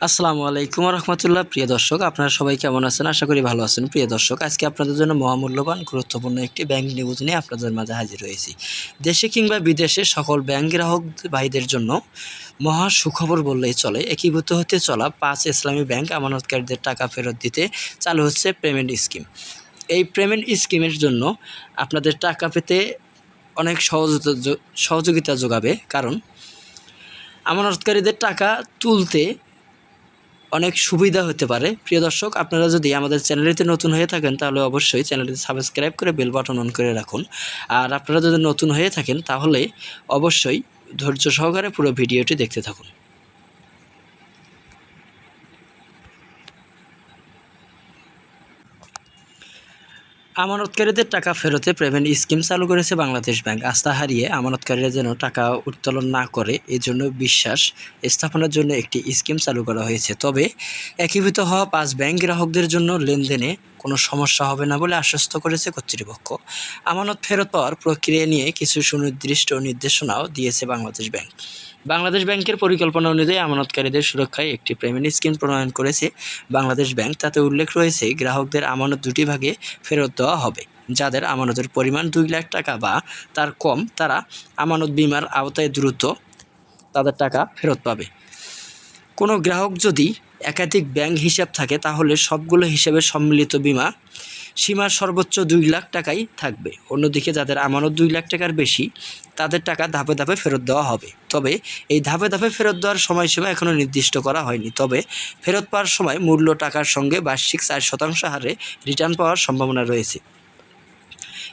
আসসালামু আলাইকুম রহমতুল্লাহ। প্রিয় দর্শক, আপনারা সবাই কেমন আছেন? আশা করি ভালো আছেন। প্রিয় দর্শক, আজকে আপনাদের জন্য মহামূল্যবান, গুরুত্বপূর্ণ একটি ব্যাংক নিউজ নিয়ে আপনাদের মাঝে হাজির হয়েছি। দেশে কিংবা বিদেশে সকল ব্যাংক গ্রাহক ভাইদের জন্য মহা সুখবর বললেই চলে। একীভূত হতে চলা পাঁচ ইসলামী ব্যাংক আমানতকারীদের টাকা ফেরত দিতে চালু হচ্ছে পেমেন্ট স্কিম। এই পেমেন্ট স্কিমের জন্য আপনাদের টাকা পেতে অনেক সহযোগিতা সহযোগিতা যোগাবে। কারণ, আমানতকারীদের টাকা তুলতে অনেক সুবিধা হতে পারে। প্রিয় দর্শক, আপনারা যদি আমাদের চ্যানেলটিতে নতুন হয়ে থাকেন, তাহলে অবশ্যই চ্যানেলটি সাবস্ক্রাইব করে বেল বাটন অন করে রাখুন। আর আপনারা যদি নতুন হয়ে থাকেন, তাহলে অবশ্যই ধৈর্য সহকারে পুরো ভিডিওটি দেখতে থাকুন। আমানতকারীদের টাকা ফেরতে পেমেন্ট স্কিম চালু করেছে বাংলাদেশ ব্যাংক। আস্থা হারিয়ে আমানতকারীরা যেন টাকা উত্তোলন না করে এই জন্য বিশ্বাস স্থাপনের জন্য একটি স্কিম চালু করা হয়েছে। তবে একীভূত হওয়া পাঁচ ব্যাংক গ্রাহকদের জন্য লেনদেনে কোনো সমস্যা হবে না বলে আশ্বস্ত করেছে কর্তৃপক্ষ। আমানত ফেরত পাওয়ার প্রক্রিয়া নিয়ে কিছু সুনির্দিষ্ট নির্দেশনাও দিয়েছে বাংলাদেশ ব্যাংক। বাংলাদেশ ব্যাংকের পরিকল্পনা অনুযায়ী আমানতকারীদের সুরক্ষায় একটি পেমেন্ট স্কিম প্রণয়ন করেছে বাংলাদেশ ব্যাংক। তাতে উল্লেখ রয়েছে, গ্রাহকদের আমানত দুটি ভাগে ফেরত দেওয়া হবে, যাদের আমানতের পরিমাণ দুই লাখ টাকা বা তার কম, তারা আমানত বিমার আওতায় দ্রুত তাদের টাকা ফেরত পাবে। কোনো গ্রাহক যদি একাধিক ব্যাংক হিসাব থাকে, তাহলে সবগুলো হিসাবের সম্মিলিত বিমা সীমা সর্বোচ্চ দুই লাখ টাকাই থাকবে। অন্যদিকে যাদের আমানত দুই লাখ টাকার বেশি, তাদের টাকা ধাপে ধাপে ফেরত দেওয়া হবে। তবে এই ধাপে ধাপে ফেরত দেওয়ার সময়সীমা এখনও নির্দিষ্ট করা হয়নি। তবে ফেরত পাওয়ার সময় মূল্য টাকার সঙ্গে বার্ষিক চার শতাংশ হারে রিটার্ন পাওয়ার সম্ভাবনা রয়েছে।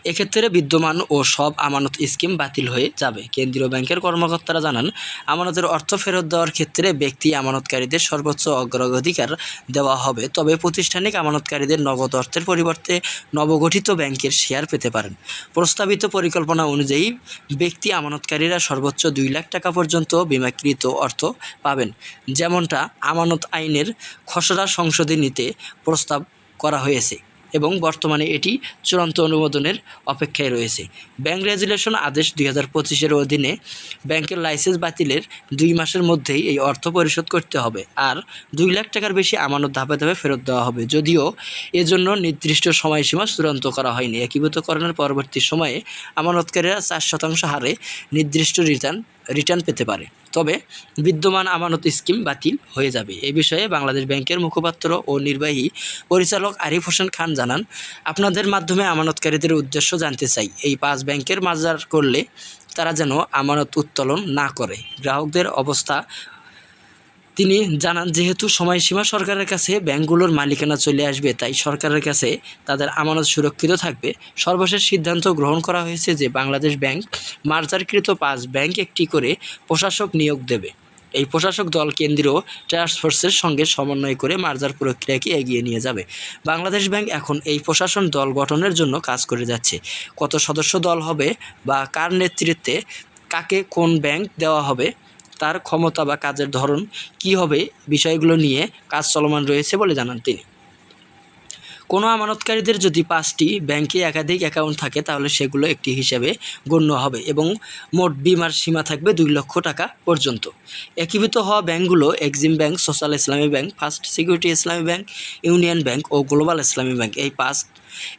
এক্ষেত্রে বিদ্যমান ও সব আমানত স্কিম বাতিল হয়ে যাবে। কেন্দ্রীয় ব্যাংকের কর্মকর্তারা জানান, আমানতের অর্থ ফেরত দেওয়ার ক্ষেত্রে ব্যক্তি আমানতকারীদের সর্বোচ্চ অগ্রাধিকার দেওয়া হবে, তবে প্রতিষ্ঠানিক আমানতকারীদের নগদ অর্থের পরিবর্তে নবগঠিত ব্যাংকের শেয়ার পেতে পারেন। প্রস্তাবিত পরিকল্পনা অনুযায়ী, ব্যক্তি আমানতকারীরা সর্বোচ্চ দুই লাখ টাকা পর্যন্ত বিমাকৃত অর্থ পাবেন, যেমনটা আমানত আইনের খসড়া সংশোধনীতে প্রস্তাব করা হয়েছে। এবং বর্তমানে এটি চূড়ান্ত অনুমোদনের অপেক্ষায় রয়েছে। ব্যাংক রেজুলেশন আদেশ দুই হাজার পঁচিশের অধীনে ব্যাংকের লাইসেন্স বাতিলের দুই মাসের মধ্যেই এই অর্থ পরিশোধ করতে হবে আর দুই লাখ টাকার বেশি আমানত ধাপে ধাপে ফেরত দেওয়া হবে। যদিও এজন্য নির্দিষ্ট সময়সীমা চূড়ান্ত করা হয়নি। একীভূতকরণের পরবর্তী সময়ে আমানতকারীরা চার শতাংশ হারে নির্দিষ্ট রিটার্ন রিটার্ন পেতে পারে। তবে বিদ্যমান আমানত স্কিম বাতিল হয়ে যাবে। এ বিষয়ে বাংলাদেশ ব্যাংকের মুখপাত্র ও নির্বাহী পরিচালক আরিফ হোসেন খান জানান, আপনাদের মাধ্যমে আমানতকারীদের উদ্দেশ্য জানতে চাই। এই পাঁচ ব্যাংকের মাজার করলে তারা যেন আমানত উত্তোলন না করে। গ্রাহকদের অবস্থা তিনি জানান, যেহেতু সময়সীমা সরকারের কাছে ব্যাংকগুলোর মালিকানা চলে আসবে, তাই সরকারের কাছে তাদের আমানত সুরক্ষিত থাকবে। সর্বশেষ সিদ্ধান্ত গ্রহণ করা হয়েছে যে বাংলাদেশ ব্যাংক মার্জারকৃত পাঁচ ব্যাংক একটি করে প্রশাসক নিয়োগ দেবে। এই প্রশাসক দল কেন্দ্রীয় ট্রান্সফোর্সের সঙ্গে সমন্বয় করে মার্জার প্রক্রিয়াকে এগিয়ে নিয়ে যাবে। বাংলাদেশ ব্যাংক এখন এই প্রশাসন দল গঠনের জন্য কাজ করে যাচ্ছে। কত সদস্য দল হবে বা কার নেতৃত্বে কাকে কোন ব্যাংক দেওয়া হবে তার ক্ষমতা বা কাজের ধরন কী হবে বিষয়গুলো নিয়ে কাজ চলমান রয়েছে বলে জানান তিনি। কোনো আমানতকারীদের যদি পাঁচটি ব্যাংকে একাধিক অ্যাকাউন্ট থাকে, তাহলে সেগুলো একটি হিসাবে গণ্য হবে এবং মোট বিমার সীমা থাকবে দুই লক্ষ টাকা পর্যন্ত। একীভূত হওয়া ব্যাংকগুলো Exim bank, social Islami bank, first security Islami bank, union bank ও গ্লোবাল ইসলামী ব্যাংক এই পাঁচ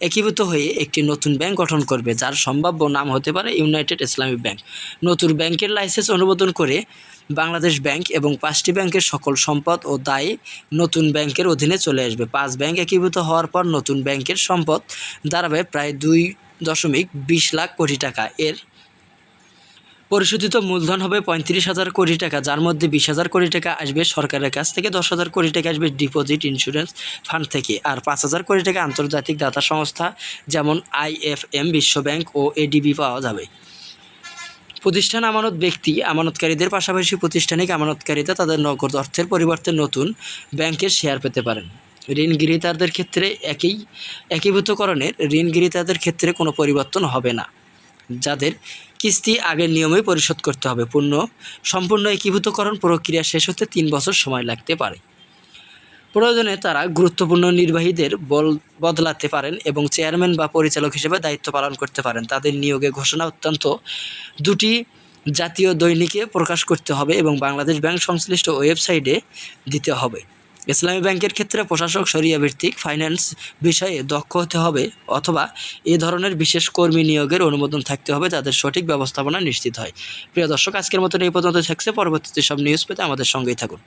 একীভূত হয়ে একটি নতুন ব্যাংক গঠন করবে, যার সম্ভাব্য নাম হতে পারে ইউনাইটেড ইসলামিক ব্যাংক। নতুন ব্যাংকের লাইসেন্স অনুমোদন করে বাংলাদেশ ব্যাংক এবং পাঁচটি ব্যাংকের সকল সম্পদ ও দায় নতুন ব্যাংকের অধীনে চলে আসবে। পাঁচ ব্যাংক একীভূত হওয়ার পর নতুন ব্যাংকের সম্পদ দাঁড়াবে প্রায় দুই দশমিক বিশ লাখ কোটি টাকা। এর পরিশোধিত মূলধন হবে পঁয়ত্রিশ হাজার কোটি টাকা, যার মধ্যে বিশ হাজার কোটি টাকা আসবে সরকারের কাছ থেকে, দশ হাজার কোটি টাকা আসবে ডিপোজিট ইন্স্যুরেন্স ফান্ড থেকে। আর পাঁচ হাজার কোটি টাকা আন্তর্জাতিক দাতা সংস্থা, যেমন আইএফএম বিশ্বব্যাংক ও এডিবি পাওয়া যাবে। প্রতিষ্ঠান আমানত ব্যক্তি, আমানতকারীদের পাশাপাশি প্রতিষ্ঠানিক আমানতকারীরা তাদের নগদ অর্থের পরিবর্তে নতুন ব্যাংকের শেয়ার পেতে পারেন। ঋণ গৃহীতাদের ক্ষেত্রে একই, একীভূতকরণের ঋণ গৃহীতাদের ক্ষেত্রে কোনো পরিবর্তন হবে না। যাদের কিস্তি আগের নিয়মে পরিশোধ করতে হবে। পূর্ণ সম্পূর্ণ একীভূতকরণ প্রক্রিয়া শেষ হতে তিন বছর সময় লাগতে পারে। প্রয়োজনে তারা গুরুত্বপূর্ণ নির্বাহীদের বল বদলাতে পারেন এবং চেয়ারম্যান বা পরিচালক হিসেবে দায়িত্ব পালন করতে পারেন। তাদের নিয়োগে ঘোষণা অত্যন্ত দুটি জাতীয় দৈনিকে প্রকাশ করতে হবে এবং বাংলাদেশ ব্যাংক সংশ্লিষ্ট ওয়েবসাইটে দিতে হবে। ইসলামী ব্যাংকের ক্ষেত্রে প্রশাসক সরিয়া ভিত্তিক ফাইন্যান্স বিষয়ে দক্ষ হতে হবে অথবা এ ধরনের বিশেষ কর্মী নিয়োগের অনুমোদন থাকতে হবে যাদের সঠিক ব্যবস্থাপনা নিশ্চিত হয়। প্রিয় দর্শক, আজকের মতন এই পর্যন্ত থাকছে। পরবর্তীতে সব নিউজ পেতে আমাদের সঙ্গেই থাকুন।